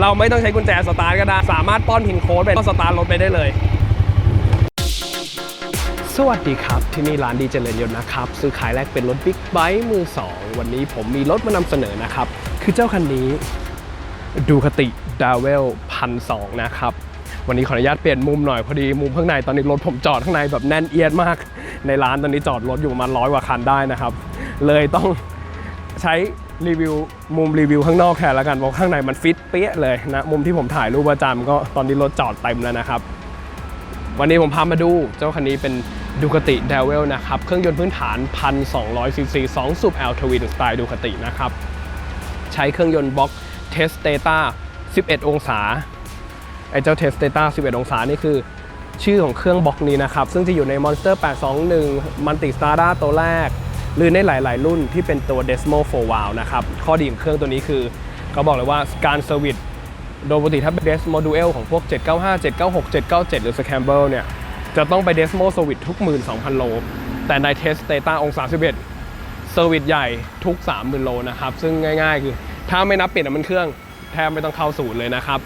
เราไม่ต้องใช้กุญแจสตาร์ทก็ได้ สามารถป้อนพินโค้ดไปก็สตาร์ทรถไปได้เลย สวัสดีครับ ที่นี่ร้านดีเจริญยนต์นะครับ ซื้อขายแลกเป็นรถบิ๊กไบค์มือ2วันนี้ผมมีรถมานำเสนอนะครับ คือเจ้าคันนี้ดูคติดาวเวลพันสนะครับ วันนี้ขออนุญาตเปลี่ยนมุมหน่อยพอดีมุมข้างในตอนนี้รถผมจอดข้างในแบบแน่นเอียดมาก ในร้านตอนนี้จอดรถอยู่ประมาณร้อยกว่าคันได้นะครับ เลยต้องใช้ รีวิวมุมรีวิวข้างนอกแทนแล้วกันเพราะข้างในมันฟิตเปี้ยเลยนะมุมที่ผมถ่ายรูปประจำก็ตอนนี้รถจอดเต็มแล้วนะครับ วันนี้ผมพามาดูเจ้าคันนี้เป็นดูคติเดวเวลนะครับ เครื่องยนต์พื้นฐาน 1,200ซีซี2สูบ L ทวินสไตล์ดูคตินะครับ ใช้เครื่องยนต์บล็อกเทสเตต้า11 องศาไอ้เจ้าเทสเตต้า11 องศานี่คือชื่อของเครื่องบล็อกนี้นะครับ ซึ่งจะอยู่ใน Monster 821 Multi s t a r a ตัวแรก หรือในหลาย ๆ รุ่นที่เป็นตัว Desmo 4 Valve นะครับ ข้อดีของเครื่องตัวนี้คือ เขาบอกเลยว่าการเซอร์วิสโดยปกติถ้าเป็น Desmo Dual ของพวก 795 796 797 หรือ Scramble เนี่ย จะต้องไป Desmo Service ทุก 12,000 โล แต่ใน Test Data องศา11เซอร์วิสใหญ่ทุก 30,000 โลนะครับ ซึ่งง่าย ๆ คือถ้าไม่นับเปลี่ยนน้ำมันเครื่องแทบไม่ต้องเข้าศูนย์เลยนะครับ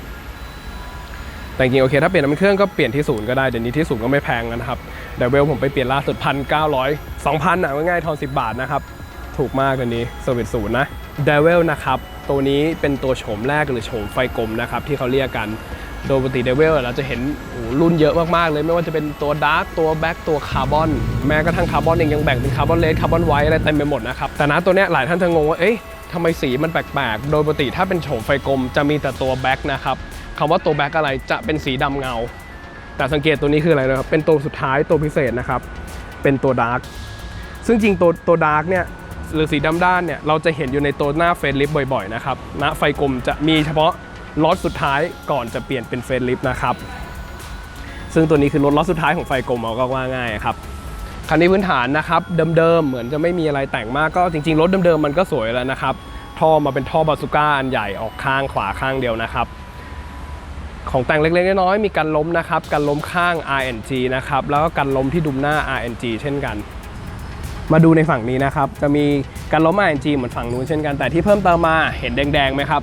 แต่จริงโอเคถ้าเปลี่ยนน้ำมันเครื่องก็เปลี่ยนที่ศูนย์ก็ได้เดี๋ยวนี้ที่ศูนย์ก็ไม่แพงแล้วนะครับเดเวลผมไปเปลี่ยนล่าสุดพันเก้าร้อยสองพันอะง่ายๆทอนสิบบาทนะครับถูกมากเดี๋ยวนี้เซอร์วิสศูนย์นะเดเวลนะครับตัวนี้เป็นตัวโฉมแรกหรือโฉมไฟกลมนะครับที่เขาเรียกกันโดยปกติเดเวลเราจะเห็นรุ่นเยอะมาก ๆ เลยไม่ว่าจะเป็นตัวดาร์กตัวแบ็กตัวคาร์บอนแม้กระทั่งคาร์บอนเองยังแบ่งเป็นคาร์บอนเลสคาร์บอนไวท์อะไรเต็มไปหมดนะครับ แต่นะตัวเนี้ยหลายท่านจะงงว่า เอ๊ะทำไมสีมันแปลก ๆ โดยปกติถ้าเป็นโฉมไฟกลมจะมีแต่ตัวแบ็กนะครับ คำว่าตัวแบ็กอะไรจะเป็นสีดำเงา แต่สังเกตตัวนี้คืออะไรนะครับ เป็นตัวสุดท้ายตัวพิเศษนะครับ เป็นตัวดาร์กซึ่งจริงตัวตัวดาร์กเนี่ยหรือสีดำด้านเนี่ยเราจะเห็นอยู่ในตัวหน้าเฟรนลิฟบ่อยๆนะครับณไฟกลมจะมีเฉพาะล็อตสุดท้ายก่อนจะเปลี่ยนเป็นเฟรนลิฟนะครับซึ่งตัวนี้คือรถล็อตสุดท้ายของไฟกลมเอาก็ว่าง่ายครับคันนี้พื้นฐานนะครับเดิมๆเหมือนจะไม่มีอะไรแต่งมากก็จริงๆรถเดิมๆมันก็สวยแล้วนะครับท่อมาเป็นท่อบาซูก้าอันใหญ่ออกข้างขวาข้างเดียวนะครับ ของแต่งเล็กๆน้อยๆมีกันล้มนะครับกันล้มข้าง RNG นะครับแล้วก็กันล้มที่ดุมหน้า RNG เช่นกัน มาดูในฝั่งนี้นะครับ จะมีการล้ม RNG เหมือนฝั่งนู้นเช่นกันแต่ที่เพิ่มเติมมาเห็นแดงๆไหมครับ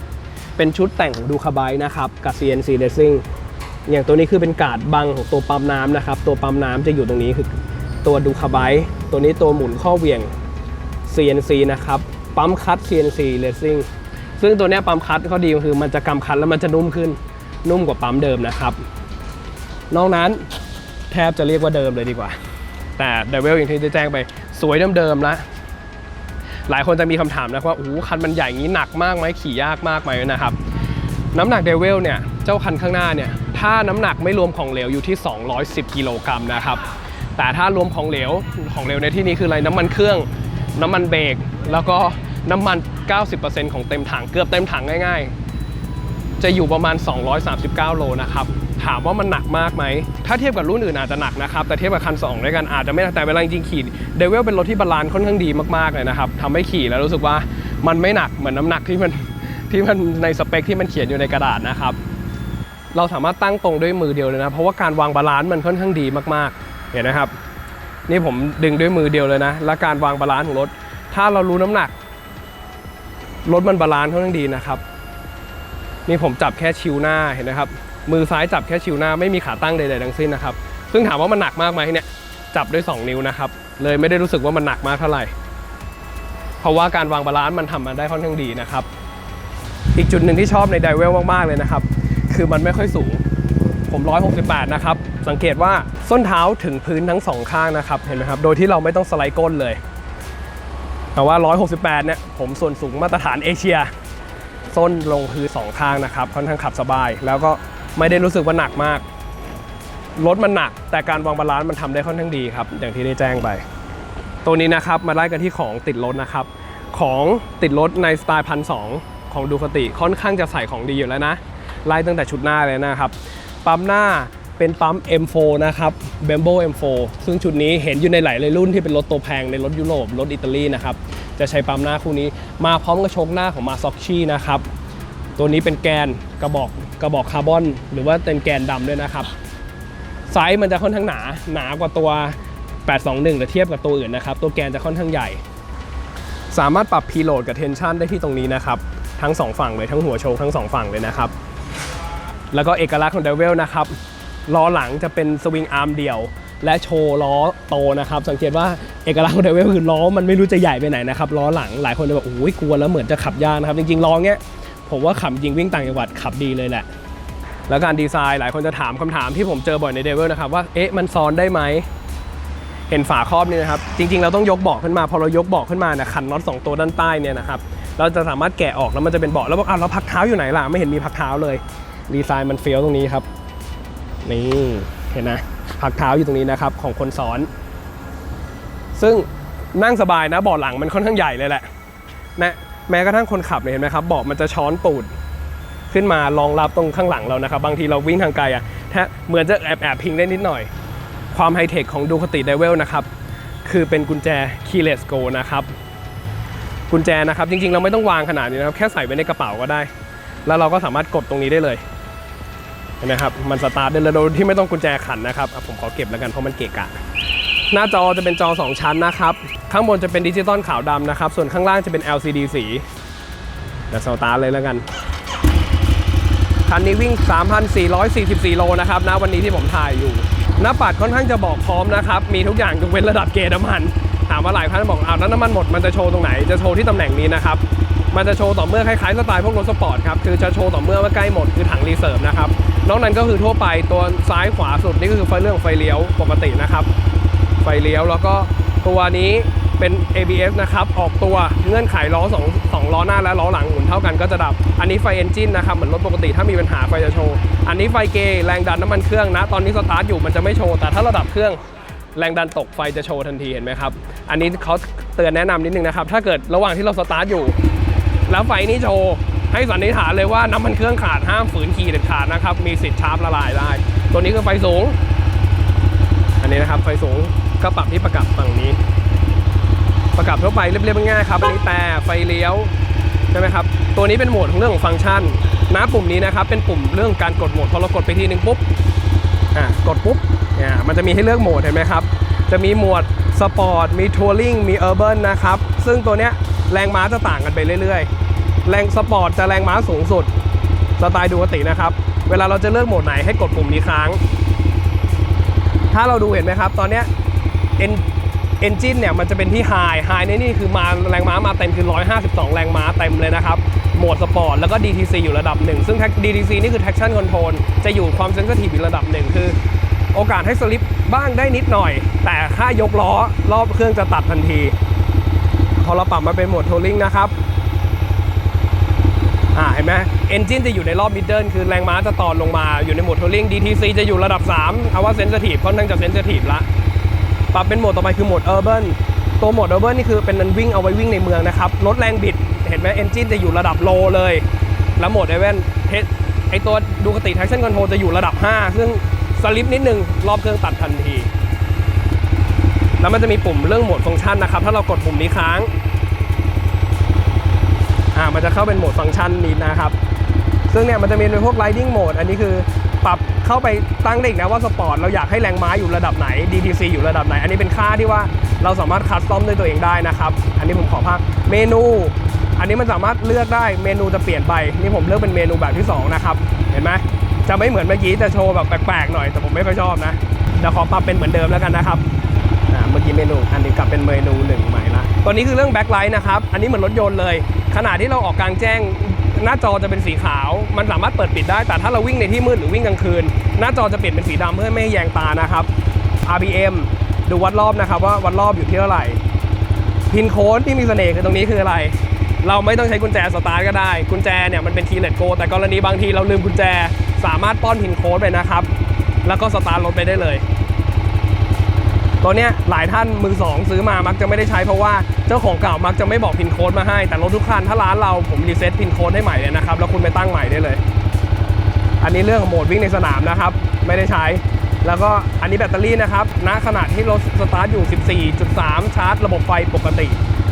เป็นชุดแต่งของดูคาไบนะครับกับ CNC Racing อย่างตัวนี้คือเป็นกาดบังของตัวปั๊มน้ำนะครับ ตัวปั๊มน้ำจะอยู่ตรงนี้คือตัวดูคาไบตัวนี้ตัวหมุนข้อเหวี่ยง CNC นะครับปั๊มคัต CNC Racing ซึ่งตัวนี้ปั๊มคัตข้อดีคือมันจะกำคัดแล้วมันจะนุ่มขึ้น นุ่มกว่าปั๊มเดิมนะครับ นอกนั้นแทบจะเรียกว่าเดิมเลยดีกว่า แต่เดวิลอย่างที่ได้แจ้งไปสวยเดิมๆล้วหลายคนจะมีคำถามนะว่าโอ้คันมันใหญ่อย่างนี้หนักมากไหมขี่ยากมากไหมนะครับ น้ำหนักเดวิลเนี่ยเจ้าคันข้างหน้าเนี่ยถ้าน้ำหนักไม่รวมของเหลวอยู่ที่ 210 กิโลกรัมนะครับแต่ถ้ารวมของเหลวของเหลวในที่นี้คืออะไรน้ำมันเครื่อง น้ำมันเบรกแล้วก็น้ำมัน 90%ของเต็มถังเกือบเต็มถังง่ายๆ จะอยู่ประมาณ 239 โลนะครับ ถามว่ามันหนักมากไหม ถ้าเทียบกับรุ่นอื่นอาจจะหนักนะครับ แต่เทียบกับคัน 2 ด้วยกันอาจจะไม่หนักแต่เวลาจริงขี่เดวิลเป็นรถที่บาลานซ์ค่อนข้างดีมากๆเลยนะครับทำให้ขี่แล้วรู้สึกว่ามันไม่หนักเหมือนน้ำหนักที่มันที่มันในสเปคที่มันเขียนอยู่ในกระดาษนะครับ เราสามารถตั้งตรงด้วยมือเดียวเลยนะ เพราะว่าการวางบาลานซ์มันค่อนข้างดีมากๆ เห็นนะครับ นี่ผมดึงด้วยมือเดียวเลยนะ และการวางบาลานซ์ของรถ ถ้าเรารู้น้ำหนัก รถมันบาลานซ์ค่อนข้างดีนะครับ นี่ผมจับแค่ชิวหน้าเห็นไหมครับ มือซ้ายจับแค่ชิวหน้าไม่มีขาตั้งใดๆทั้งสิ้นนะครับ ซึ่งถามว่ามันหนักมากไหมเนี่ยจับด้วย 2 นิ้วนะครับ เลยไม่ได้รู้สึกว่ามันหนักมากเท่าไหร่ เพราะว่าการวางบาลานซ์มันทำมาได้ค่อนข้างดีนะครับ อีกจุดหนึ่งที่ชอบในไดเวลมากๆเลยนะครับ คือมันไม่ค่อยสูง ผม 168 นะครับ สังเกตว่าส้นเท้าถึงพื้นทั้งสองข้างนะครับ เห็นไหมครับ โดยที่เราไม่ต้องสไลด์ก้นเลย แต่ว่า 168 เนี่ย ผมส่วนสูงมาตรฐานเอเชีย ส้นลงพื้นสองข้างนะครับค่อนข้างขับสบาย แล้วก็ไม่ได้รู้สึกว่าหนักมากรถมันหนัก แต่การวางบาลานซ์มันทำได้ค่อนข้างดีครับ อย่างที่ได้แจ้งไป ตัวนี้นะครับมาไล่กันที่ของติดรถนะครับ ของติดรถในสไตล์พันสของดูคติค่อนข้างจะใส่ของดีอยู่แล้วนะ ไล่ตั้งแต่ชุดหน้าเลยนะครับ ปั๊มหน้าเป็นปั๊ม M4 นะครับ b e m b o M4 ซึ่งชุดนี้เห็นอยู่ในหลายๆรุ่นที่เป็นรถตัวแพงในรถยุโรปรถอิตาลีนะครับ จะใช้ปั๊มหน้าคู่นี้ มาพร้อมกับโชคหน้าของมาซอกชี่นะครับตัวนี้เป็นแกนกระบอกกระบอกคาร์บอน หรือว่าเป็นแกนดำด้วยนะครับไซส์มันจะค่อนข้างหนาหนากว่าตัว 821แต่เทียบกับตัวอื่นนะครับ ตัวแกนจะค่อนข้างใหญ่ สามารถปรับพีโหลดกับเทนชันได้ที่ตรงนี้นะครับ ทั้ง 2 ฝั่งเลยทั้งหัวโชว์ทั้ง 2 ฝั่งเลยนะครับ แล้วก็เอกลักษณ์ของเดวิลนะครับล้อหลังจะเป็นสวิงอาร์มเดี่ยว และโชว์ล้อโตนะครับ สังเกตว่าเอกลักษณ์ของเดวิลคือล้อมันไม่รู้จะใหญ่ไปไหนนะครับล้อหลังหลายคนจะแบบโอ้ยกลัวแล้วเหมือนจะขับยากนะครับจริงๆล้อเนี้ยผมว่าขับจริงวิ่งต่างจังหวัดขับดีเลยแหละ แล้วการดีไซน์หลายคนจะถามคำถามที่ผมเจอบ่อยในเดวิลนะครับว่าเอ๊ะมันซ้อนได้ไหมเห็นฝาครอบนี่นะครับ จริง ๆ เราต้องยกเบาะขึ้นมา พอเรายกเบาะขึ้นมานะขันน็อตสองตัวด้านใต้เนี่ยนะครับเราจะสามารถแกะออกแล้วมันจะเป็นเบาะแล้วบอกอ้าวเราพักเท้าอยู่ไหนล่ะไม่เห็นมีพักเท้าเลยดีไซน์มันเฟี้ยวตรงนี้ครับ นี่เห็นนะ พักเท้าอยู่ตรงนี้นะครับของคนซ้อน ซึ่งนั่งสบายนะเบาะหลังมันค่อนข้างใหญ่เลยแหละนะแม้กระทั่งคนขับเนี่ยเห็นไหมครับเบาะมันจะช้อนตูดขึ้นมารองรับตรงข้างหลังเรานะครับ บางทีเราวิ่งทางไกลอะถ้าเหมือนจะแอบแอบพิงได้นิดหน่อย ความไฮเทคของดูคติเดวิลนะครับ คือเป็นกุญแจ keyless go นะครับ กุญแจนะครับ จริงๆ เราไม่ต้องวางขนาดนี้นะครับ แค่ใส่ไว้ในกระเป๋าก็ได้ แล้วเราก็สามารถกดตรงนี้ได้เลย นไหมครับมันสตาร์ทได้เลยโดยที่ไม่ต้องกุญแจขันนะครับผมขอเก็บแล้วกันเพราะมันเกะกะ หน้าจอจะเป็นจอ 2 ชั้นนะครับ ข้างบนจะเป็นดิจิตอลขาวดำนะครับ ส่วนข้างล่างจะเป็น LCD สีเดี๋ยวสตาร์ทเลยแล้วกันคันนี้วิ่ง 3,444 โลนะครับนะวันนี้ที่ผมถ่ายอยู่ หน้าปัดค่อนข้างจะบอกพร้อมนะครับ มีทุกอย่างยกเว้นระดับเกณฑ์น้ำมัน ถามว่าหลายท่านบอกอ้าแล้วน้ำมันหมดมันจะโชว์ตรงไหน จะโชว์ที่ตำแหน่งนี้นะครับ มันจะโชว์ต่อเมื่อคล้ายๆสไตล์พวกรถสปอร์ตครับ คือจะโชว์ต่อเมื่อว่าใกล้หมดคือถังรีเซิร์ฟนะครับ นอกนั้นก็คือทั่วไปตัวซ้ายขวาสุดนี่ก็คือไฟเรื่องไฟเลี้ยวปกตินะครับ ไฟเลี้ยวแล้วก็ตัวนี้เป็น ABS นะครับ ออกตัวเงื่อนไขล้อสองสองล้อหน้าและล้อหลังหมุนเท่ากันก็จะดับ อันนี้ไฟเอนจินนะครับ เหมือนรถปกติถ้ามีปัญหาไฟจะโชว์ อันนี้ไฟเกแรงดันน้ำมันเครื่องนะ ตอนนี้สตาร์ทอยู่มันจะไม่โชว์ แต่ถ้าระดับเครื่องแรงดันตกไฟจะโชว์ทันทีเห็นไหมครับ อันนี้เขาเตือนแนะนำนิดนึงนะครับ ถ้าเกิดระหว่างที่เราสตาร์ทอยู่ แล้วไฟนี้โชว์ ให้สันนิษฐานเลยว่าน้ำมันเครื่องขาดห้ามฝืนขี่เด็ดขาดนะครับ มีสิทธิ์ชาร์ปละลายได้ ตัวนี้คือไฟสูง อันนี้นะครับ ไฟสูงก็ปรับที่ประกับฝั่งนี้ ประกับทั่วไปเรียบๆง่ายครับ อันนี้แต่ไฟเลี้ยวใช่ไหมครับ ตัวนี้เป็นโหมดของเรื่องของฟังก์ชันนะปุ่มนี้นะครับ เป็นปุ่มเรื่องการกดโหมด พอเรากดไปทีนึงปุ๊บ อะกดปุ๊บ เนี่ย มันจะมีให้เลือกโหมดเห็นไหมครับ จะมีโหมดสปอร์ต มีทัวริงมีเออร์เบิร์นะครับ ซึ่งตัวเนี้ยแรงม้าจะต่างกันไปเรื่อยๆ แรงสปอร์ตจะแรงม้าสูงสุด สไตล์ดูกตินะครับ เวลาเราจะเลือกโหมดไหนให้กดปุ่มนี้ค้าง ถ้าเราดูเห็นไหมครับ ตอนนี้เอนเอนจินเนี่ยมันจะเป็นที่ไฮไฮในนี่คือมาแรงม้ามาเต็มคือ 152 แรงม้าเต็มเลยนะครับ โหมดสปอร์ตแล้วก็ DTC อยู่ระดับหนึ่งซึ่ง DTC นี่คือ traction control จะอยู่ความเซน i ทีฟอีกระดับหนึ่งคือ โอกาสให้สลิปบ้างได้นิดหน่อย แต่ถ้ายกล้อรอบเครื่องจะตัดทันที พอเราปรับมาเป็นโหมด Touring นะครับ อ่าเห็นไหมเอนจินจะอยู่ในรอบมิดเดิลคือแรงม้าจะต่อลงมาอยู่ในโหมดทัวริง DTC จะอยู่ระดับ 3เอาว่าเซน i ทีฟค่อนข้างจะเซน i ทีฟละปรับเป็นโหมดต่อไปคือโหมด Urban ตัวโหมด Urban นี่คือเป็นนันวิ่งเอาไว้วิ่งในเมืองนะครับลดแรงบิดเห็นไหมเอนจินจะอยู่ระดับโลเลย แล้วโหมด e v e n เทสไอตัวดูคติ traction control จะอยู่ระดับ 5 ซึ่งสลิปนิดนึงรอบเครื่องตัดทันที แล้วมันจะมีปุ่มเรื่องโหมดฟังก์ชันนะครับ ถ้าเรากดปุ่มนี้ค้าง มันจะเข้าเป็นโหมดฟังก์ชันนี้นะครับ ซึ่งเนี่ยมันจะมีเป็นพวก riding mode อันนี้คือปรับเข้าไปตั้งได้อีกนะว่าสปอร์ตเราอยากให้แรงม้าอยู่ระดับไหน DTC อยู่ระดับไหน อันนี้เป็นค่าที่ว่าเราสามารถคัสตอมด้วยตัวเองได้นะครับ อันนี้ผมขอภาคเมนู อันนี้มันสามารถเลือกได้เมนูจะเปลี่ยนไปนี่ผมเลือกเป็นเมนูแบบที่ 2 นะครับ เห็นไหมจะไม่เหมือนเมื่อกี้จะโชว์แบบแปลกๆหน่อยแต่ผมไม่ค่อยชอบนะเดี๋ยวขอปรับเป็นเหมือนเดิมแล้วกันนะครับเมื่อกี้เมนูอันนี้กลับเป็นเมนูหนึ่งใหม่ละตัวนี้คือเรื่องแบ็คไลท์นะครับ อันนี้เหมือนรถยนต์เลย ขณะที่เราออกกลางแจ้ง หน้าจอจะเป็นสีขาว มันสามารถเปิดปิดได้ แต่ถ้าเราวิ่งในที่มืดหรือวิ่งกลางคืน หน้าจอจะเปลี่ยนเป็นสีดำเพื่อไม่ให้แยงตานะครับ RPM ดูวัดรอบนะครับว่าวัดรอบอยู่ที่เท่าไหร่ พินโค้ดที่มีเสน่ห์คือตรงนี้คืออะไร เราไม่ต้องใช้กุญแจสตาร์ทก็ได้ กุญแจเนี่ยมันเป็นคีย์เลตโกแต่กรณีบางทีเราลืมกุญแจ สามารถป้อนพินโค้ดไปนะครับ แล้วก็สตาร์ทรถไปได้เลย ตัวเนี้ยหลายท่านมือสองซื้อมามักจะไม่ได้ใช้เพราะว่าเจ้าของเก่ามักจะไม่บอกพินโค้ดมาให้แต่รถทุกคันถ้าร้านเราผมรีเซ็ตพินโค้ดให้ใหม่เลยนะครับแล้วคุณไปตั้งใหม่ได้เลย อันนี้เรื่องของโหมดวิ่งในสนามนะครับ ไม่ได้ใช้ แล้วก็อันนี้แบตเตอรี่นะครับณขณะที่รถสตาร์ทอยู่ 14.3 ชาร์จ ระบบไฟปกติ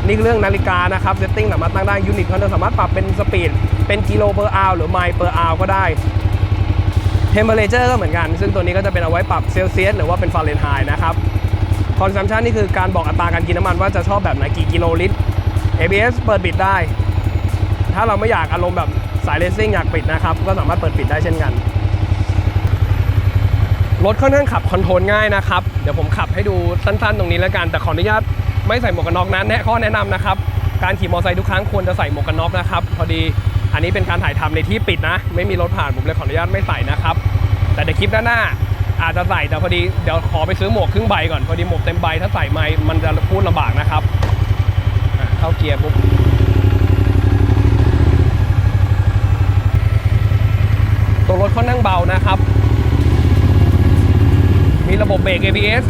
นี่เรื่องนาฬิกานะครับเซตติ้งสามารถตั้งได้ยูนิตเขาจะสามารถปรับเป็นสปีดเป็นกิโลเปอร์อาวหรือไมล์เปอร์อาวก็ได้เทมเ e อเรเจอร์ก็เหมือนกัน ซึ่งตัวนี้ก็จะเป็นเอาไว้ปรับเซลเซียสหรือว่าเป็นฟาเรนไฮต์นะครับ คอนซัมชันนี่คือการบอกอัตราการกินน้ำมันว่าจะชอบแบบไหนกี่กิโลลิตร ABS เปิดปิดได้ ถ้าเราไม่อยากอารมณ์แบบสายเลสซิ่งอยากปิดนะครับ ก็สามารถเปิดปิดได้เช่นกัน รถค่อนข้างขับคอนโทรลง่ายนะครับ เดี๋ยวผมขับให้ดูสั้นๆ ตรงนี้แล้วกัน แต่ขออนุญาตไม่ใส่หมวกกันน็อกนะแนะข้อแนะนำนะครับ การขี่มอเตอร์ไซค์ทุกครั้งควรจะใส่หมวกกันน็อกนะครับ พอดีอันนี้เป็นการถ่ายทำในที่ปิดนะ ไม่มีรถผ่านผมเลยขออนุญาตไม่ใส่นะครับ แต่เดี๋ยวคลิปหน้า อาจจะใส่แต่พอดีเดี๋ยวขอไปซื้อหมวกครึ่งใบก่อนพอดีหมวกเต็มใบถ้าใส่ไม่มันจะพูดลำบากนะครับเข้าเกียร์ปุ๊บตัวรถค่อนข้างเบานะครับ มีระบบเบรก ABS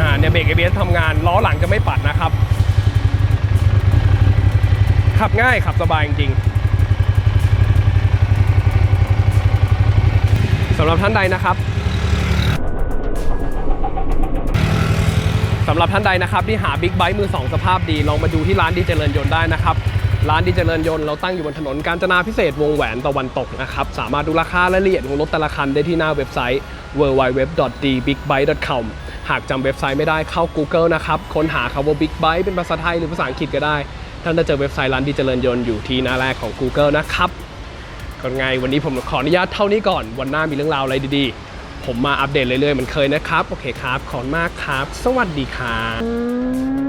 อ่าเนี่ยเบรก ABS ทำงานล้อหลังจะไม่ปัดนะครับ ขับง่ายขับสบายจริงๆ สำหรับท่านใดนะครับสำหรับท่านใดนะครับที่หาบิ๊กไบค์มือ2สภาพดี ลองมาดูที่ร้านดีเจริญยนต์ได้นะครับ ร้านดีเจริญยนต์เราตั้งอยู่บนถนนกาญจนาพิเศษวงแหวนตะวันตกนะครับ สามารถดูราคารายละเอียดของรถแต่ละคันได้ที่หน้าเว็บไซต์ www.dbigbike.com หากจำเว็บไซต์ไม่ได้เข้า Google นะครับ ค้นหาคำว่า Big Bike เป็นภาษาไทยหรือภาษาอังกฤษก็ได้ ท่านจะเจอเว็บไซต์ร้านดีเจริญยนต์อยู่ที่หน้าแรกของ Google นะครับ ก็ไงวันนี้ผมขออนุญาตเท่านี้ก่อน วันหน้ามีเรื่องราวอะไรดีๆ ผมมาอัปเดตเรื่อยๆเหมือนเคยนะครับ โอเคครับ ขอบคุณมากครับ สวัสดีครับ